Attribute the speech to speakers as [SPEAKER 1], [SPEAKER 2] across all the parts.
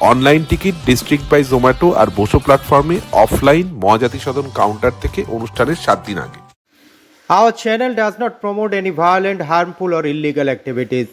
[SPEAKER 1] Online ticket district by Zomato আর বসো প্ল্যাটফর্মে offline Mahajati সদন counter থেকে অনুষ্ঠানের সাত দিন আগে
[SPEAKER 2] Our channel does not promote any violent, harmful, or illegal activities.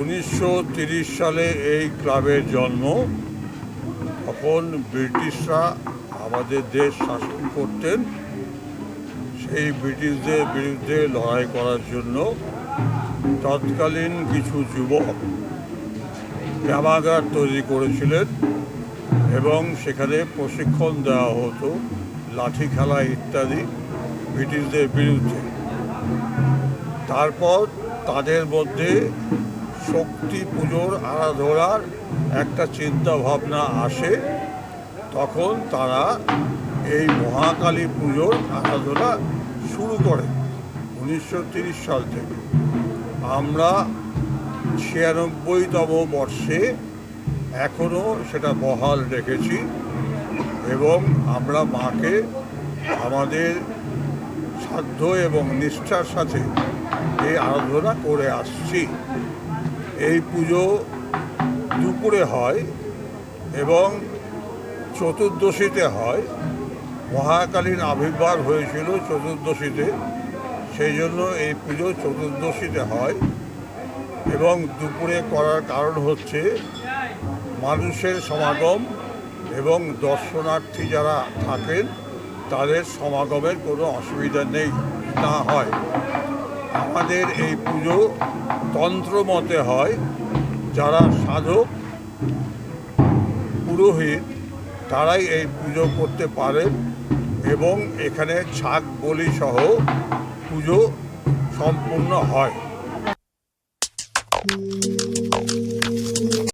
[SPEAKER 3] উনিশশো সালে এই ক্লাবের জন্ম। তখন ব্রিটিশরা আমাদের দেশ শাসন করতেন। সেই ব্রিটিশদের বিরুদ্ধে লড়াই করার জন্য তৎকালীন কিছু যুবক ব্যায়ামাগার তৈরি করেছিলেন এবং সেখানে প্রশিক্ষণ দেওয়া হতো, লাঠি খেলা ইত্যাদি ব্রিটিশদের বিরুদ্ধে। তারপর তাদের মধ্যে শক্তি পুজোর আরাধনার একটা চিন্তা ভাবনা আসে, তখন তারা এই মহাকালী পুজোর আরাধনা শুরু করে উনিশশো সাল থেকে। আমরা ছিয়ানব্বইতম বর্ষে এখনও সেটা বহাল রেখেছি এবং আমরা মাকে আমাদের সাধ্য এবং নিষ্ঠার সাথে এই আরাধনা করে আসছি। এই পুজো দুপুরে হয় এবং চতুর্দশীতে হয়। মহাকালীন আবির্ভাব হয়েছিল চতুর্দশীতে, সেই জন্য এই পুজো চতুর্দশীতে হয় এবং দুপুরে করার কারণ হচ্ছে মানুষের সমাগম এবং দর্শনার্থী যারা থাকেন, তাদের সমাগমের কোনো অসুবিধা নেই, না হয়। আমাদের এই পুজো তন্ত্র মতে হয়, যারা সাধক, পুরোহিত, তারাই এই পুজো করতে পারে এবং এখানে ছাগ বলি সহ পুজো সম্পূর্ণ হয়।